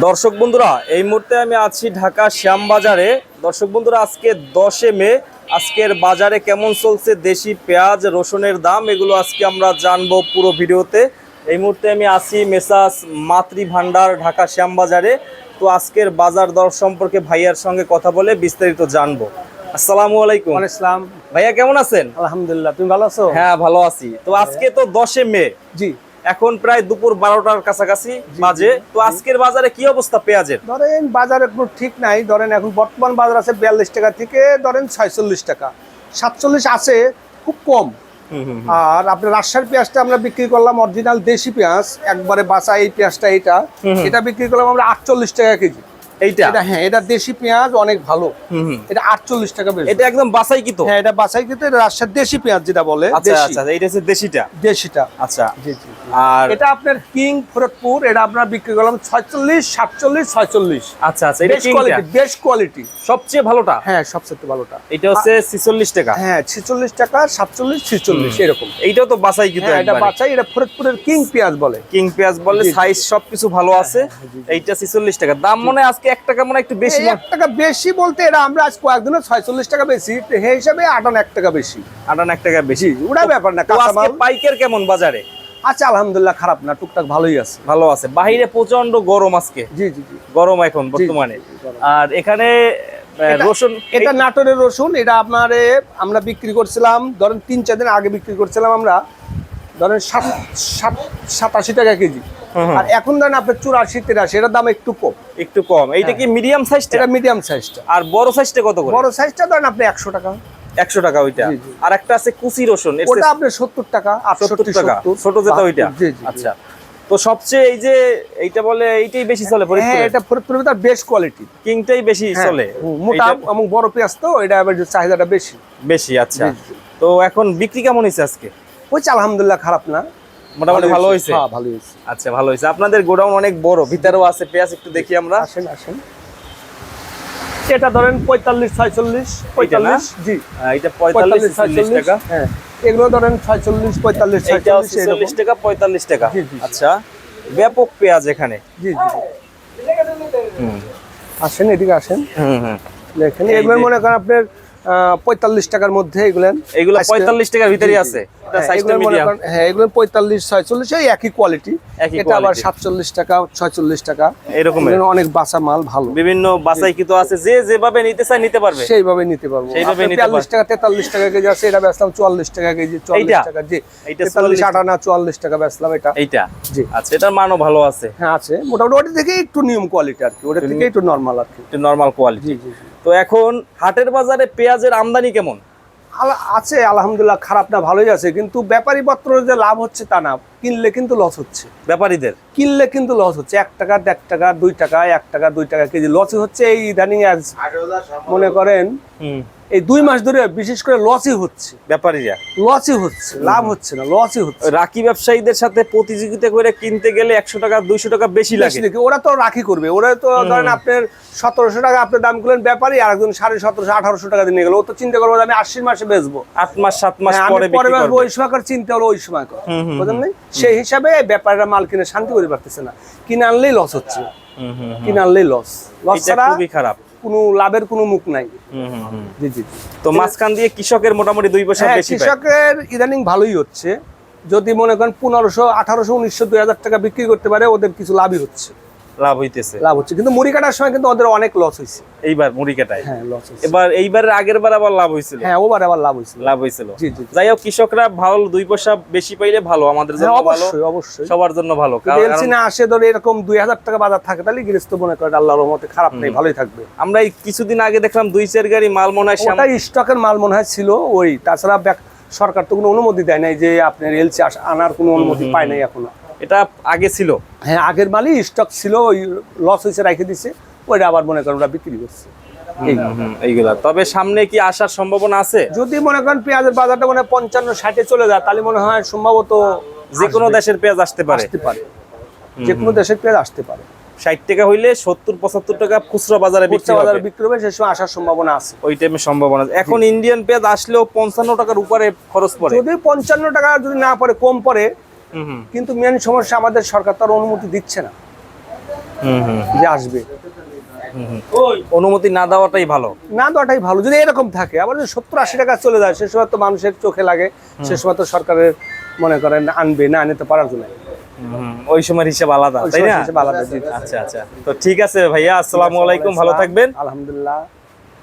দর্শক বন্ধুরা এই মুহূর্তে আমি আছি ঢাকা শ্যামবাজারে। দর্শক বন্ধুরা আজকে দশে মে আজকের বাজারে কেমন চলছে দেশি পেঁয়াজ রসুনের দাম এগুলো আজকে আমরা জানব পুরো ভিডিওতে। এই মুহূর্তে আমি আছি মেসাস মাতৃ ভান্ডার ঢাকা শ্যামবাজারে। তো আজকের বাজার দর সম্পর্কে ভাইয়ার সঙ্গে কথা বলে বিস্তারিত জানব। আসসালামু আলাইকুম। ইসলাম ভাইয়া কেমন আছেন? আলহামদুলিল্লাহ তুমি ভালো আছো? হ্যাঁ ভালো আছি। তো আজকে তো দশে মে। জি। এখন প্রায় দুপুর বারোটার কাছাকাছি বাজে। তো আজকের বাজারে কি অবস্থা পেঁয়াজের? ধরেন বাজার একটু ঠিক নাই। ধরেন এখন বর্তমান বাজার আছে বিয়াল্লিশ টাকা থেকে ধরেন ছয়চল্লিশ টাকা। সাতচল্লিশ আছে খুব কম। আর আপনার রাজশাহীর পেঁয়াজটা আমরা বিক্রি করলাম অরিজিনাল দেশি পেঁয়াজ। একবারে বাসা এই পেঁয়াজটা এটা। এটা বিক্রি করলাম আমরা আটচল্লিশ টাকা কেজি। এইটা? এটা হ্যাঁ এটা দেশি পেঁয়াজ অনেক ভালো। এটা আটচল্লিশ টাকা এটা একদম বাসাই হ্যাঁ এটা বাসাই এটা রাজশাহীর দেশি পেঁয়াজ যেটা বলে আচ্ছা আচ্ছা এইটা হচ্ছে দেশিটা? দেশিটা। আচ্ছা। আর এটা আপনার কিং এটা আপনার বিক্রি করলাম ছয়চল্লিশ সাতচল্লিশ ছয়চল্লিশ। আচ্ছা আচ্ছা এটা কোয়ালিটি কোয়ালিটি সবচেয়ে ভালোটা? হ্যাঁ সবচেয়ে ভালোটা। এটা হচ্ছে 46 টাকা। হ্যাঁ ছিচল্লিশ টাকা সাতচল্লিশ ছিচল্লিশ এরকম। এইটাও তো বাসাই কি হ্যাঁ এটা। বাচ্চাই এটা ফরিদপুরের কিং পেঁয়াজ বলে। কিং পেঁয়াজ বলে। সাইজ সবকিছু ভালো আছে। এইটা 46 টাকা। দাম মনে হয় আজকে 1 টাকা মনে একটু বেশি এক টাকা বেশি বলতে এটা আমরা আজ কয়েকদিনে ছয়চল্লিশ টাকা বেশি সেই হিসাবে আটান এক টাকা বেশি। আটান 1 টাকা বেশি? ওটা ব্যাপার না পাইকার কেমন বাজারে? আচ্ছা আলহামদুলিল্লাহ খারাপ না টুকটাক ভালোই আছে। ভালো আছে। বাইরে প্রচণ্ড গরম আজকে। জি জি গরম এখন বর্তমানে। আর এখানে রসুন এটা নাটোরের রসুন এটা আপনার আমরা বিক্রি করছিলাম ধরেন তিন চার দিন আগে বিক্রি করছিলাম আমরা ধরেন সাত সাত সাতাশি টাকা কেজি। আর এখন ধরেন আপনার চুরাশি তিরাশি এটার দাম একটু কম। একটু কম। এইটা কি মিডিয়াম সাইজটা এটা মিডিয়াম সাইজটা আর বড় সাইজটা কত বড় সাইজটা ধরেন আপনি একশো টাকা। একশো টাকা ওইটা। আর একটা আছে কুচি রসুন। ওটা আপনার সত্তর টাকা আটষট্টি টাকা। ছোট যেটা ওইটা। আচ্ছা। তো সবচেয়ে এই যে এইটা বলে এইটাই বেশি চলে হ্যাঁ এটা বেস্ট কোয়ালিটি কিংটাই বেশি চলে? মোটা এবং বড় পেঁয়াজ তো এটা আবার চাহিদাটা বেশি। বেশি আচ্ছা। তো এখন বিক্রি কেমন হয়েছে আজকে? হচ্ছে আলহামদুলিল্লাহ খারাপ না। মোটামুটি ভালো হয়েছে। হ্যাঁ ভালো হয়েছে। আচ্ছা ভালো হয়েছে। আপনাদের গোডাউন অনেক বড় ভিতরেও আছে পেঁয়াজ একটু দেখি আমরা। আসেন আসেন। এটা ধরেন পঁয়তাল্লিশ ছয়চল্লিশ পঁয়তাল্লিশ জি। এটা পঁয়তাল্লিশ চল্লিশ টাকা। হ্যাঁ। এগুলো ধরেন ছয়চল্লিশ পঁয়তাল্লিশ ছয়চল্লিশ টাকা পঁয়তাল্লিশ টাকা। আচ্ছা ব্যাপক পেঁয়াজ এখানে। জি জি হুম। আসেন এদিকে আসেন। হুম হুম। দেখেন এগুলো মনে করেন আপনার পঁয়তাল্লিশ টাকার মধ্যে এগুলো এগুলো পঁয়তাল্লিশ টাকার ভিতরেই আছে? হ্যাঁ, এগুলো হ্যাঁ এগুলো পঁয়তাল্লিশ ছয়চল্লিশ এই একই কোয়ালিটি এটা আবার সাতচল্লিশ টাকা ছয়চল্লিশ টাকা। এরকমের? এগুলো অনেক মাল ভালো। বিভিন্ন বাসাই কিন্তু আছে যে যেভাবে নিতে চায় নিতে পারবে। সেইভাবে নিতে পারব। বিয়াল্লিশ টাকা তেতাল্লিশ টাকা কেজি আছে এটা বেচলাম চুয়াল্লিশ টাকা কেজি চুয়াল্লিশ টাকা জি। তেতাল্লিশ আটানা চুয়াল্লিশ টাকা বেচলাম এটা। এইটা? জি। আচ্ছা এটার মানও ভালো আছে। হ্যাঁ আছে। মোটামুটি ওটা থেকে একটু নিয়ম কোয়ালিটি আর কি ওটা থেকে একটু নর্মাল আর কি। নর্মাল কোয়ালিটি জি জি। তো এখন হাটের বাজারে পেঁয়াজের আমদানি কেমন? আছে, আলহামদুলিল্লাহ, খারাপ না, ভালোই আছে। কিন্তু ব্যাপারী পত্র যে লাভ হচ্ছে তা না। কিনলে কিন্তু লস হচ্ছে। ব্যাপারীদের? কিনলে কিন্তু লস হচ্ছে। এক টাকা দেড় টাকা দুই টাকা এক টাকা দুই টাকা কেজি লসই হচ্ছে এই ইদানিং মনে করেন এই দুই মাস ধরে বিশেষ করে লসই হচ্ছে। ব্যাপারীরা? লসই হচ্ছে লাভ হচ্ছে না লসই হচ্ছে। রাখি ব্যবসায়ীদের সাথে প্রতিযোগিতা করে কিনতে গেলে একশো টাকা দুইশো টাকা বেশি লাগে। ওরা তো রাখি করবে। ওরা তো ধরেন আপনার সতেরোশো টাকা আপনার দাম করলেন ব্যাপারই আর একজন সাড়ে সতেরোশো আঠারোশো টাকা দিয়ে নিয়ে গেলো। ও তো চিন্তা করব আমি আশির মাসে বেচবো। আট মাস সাত মাস হ্যাঁ, পরে পরে বেচবো ওই সময় চিন্তা হলো ওই সময় বুঝলেন? সেই হিসাবে ব্যাপারটা মাল কিনে শান্তি করে পারতেছে না। কিনে আনলেই লস হচ্ছে। কিনে আনলেই লস লস ছাড়া খুবই খারাপ। কোনো লাভের কোনো মুখ নাই। জি জি। তো মাঝখান দিয়ে কৃষকের মোটামুটি দুই পয়সা হ্যাঁ বেশি কৃষকের ইদানিং ভালোই হচ্ছে। যদি মনে করেন পনেরোশো আঠারোশো উনিশশো দুই হাজার টাকা বিক্রি করতে পারে ওদের কিছু লাভই হচ্ছে। লাভ হইতেছে। লাভ হচ্ছে। কিন্তু মুড়ি কাটার সময় কিন্তু ওদের অনেক লস হয়েছে এইবার মুড়ি কাটায়। হ্যাঁ লস হয়েছে এবার এইবারের আগের বার আবার লাভ হয়েছিল হ্যাঁ ওবার আবার লাভ হয়েছিল লাভ হয়েছিল জি জি জি। যাই হোক কৃষকরা ভালো দুই পয়সা বেশি পাইলে ভালো আমাদের হ্যাঁ জন্য ভালো অবশ্যই অবশ্যই। সবার জন্য ভালো। কারণ না আসে ধরে এরকম দুই হাজার টাকা বাজার থাকে তাহলে গৃহস্থ মনে করে আল্লাহর রহমতে খারাপ নেই ভালোই থাকবে। আমরা এই কিছুদিন আগে দেখলাম দুই চার গাড়ি মাল মনে হয় ওটাই স্টকের মাল মনে হয় ছিল ওই। তাছাড়া সরকার তো কোনো অনুমতি দেয় নাই যে আপনার এলসি আনার কোনো অনুমতি পায় নাই এখনও। এটা আগে ছিল। হ্যাঁ আগের মালই স্টক ছিল ওই লস হয়েছে রেখে দিছে ওইটা আবার মনে করেন ওরা বিক্রি করছে। এইগুলা। তবে সামনে কি আসার সম্ভাবনা আছে? যদি মনে করেন পেঁয়াজের বাজারটা মানে পঞ্চান্ন ষাটে চলে যায় তাহলে মনে হয় সম্ভবত যে কোনো দেশের পেঁয়াজ আসতে পারে। আসতে পারে। যে কোনো দেশের পেঁয়াজ আসতে পারে। ষাট টাকা হইলে সত্তর পঁচাত্তর টাকা খুচরা বাজারে বাজারে বিক্রি হবে সে সময় আসার সম্ভাবনা আছে। ওই টাইমে সম্ভাবনা আছে। এখন ইন্ডিয়ান পেঁয়াজ আসলেও পঞ্চান্ন টাকার উপরে খরচ পড়ে। যদি পঞ্চান্ন টাকা যদি না পড়ে কম পড়ে। কিন্তু মেন সমস্যা আমাদের সরকার তার অনুমতি দিচ্ছে না। হুম হুম। যে আসবে। হুম, হুম। অনুমতি না দেওয়াটাই ভালো। না দেওয়াটাই ভালো। যদি এরকম থাকে আবার যদি সত্তর আশি টাকা চলে যায় সে সময় তো মানুষের চোখে লাগে। সে সময় তো সরকারের মনে করেন আনবে না আনতে পারার জন্য। হুম, ওই সময়ের হিসাব আলাদা তাই না? হিসেবে আলাদা জি, জি। আচ্ছা আচ্ছা। তো ঠিক আছে ভাইয়া আসসালামু আলাইকুম ভালো থাকবেন। আলহামদুলিল্লাহ।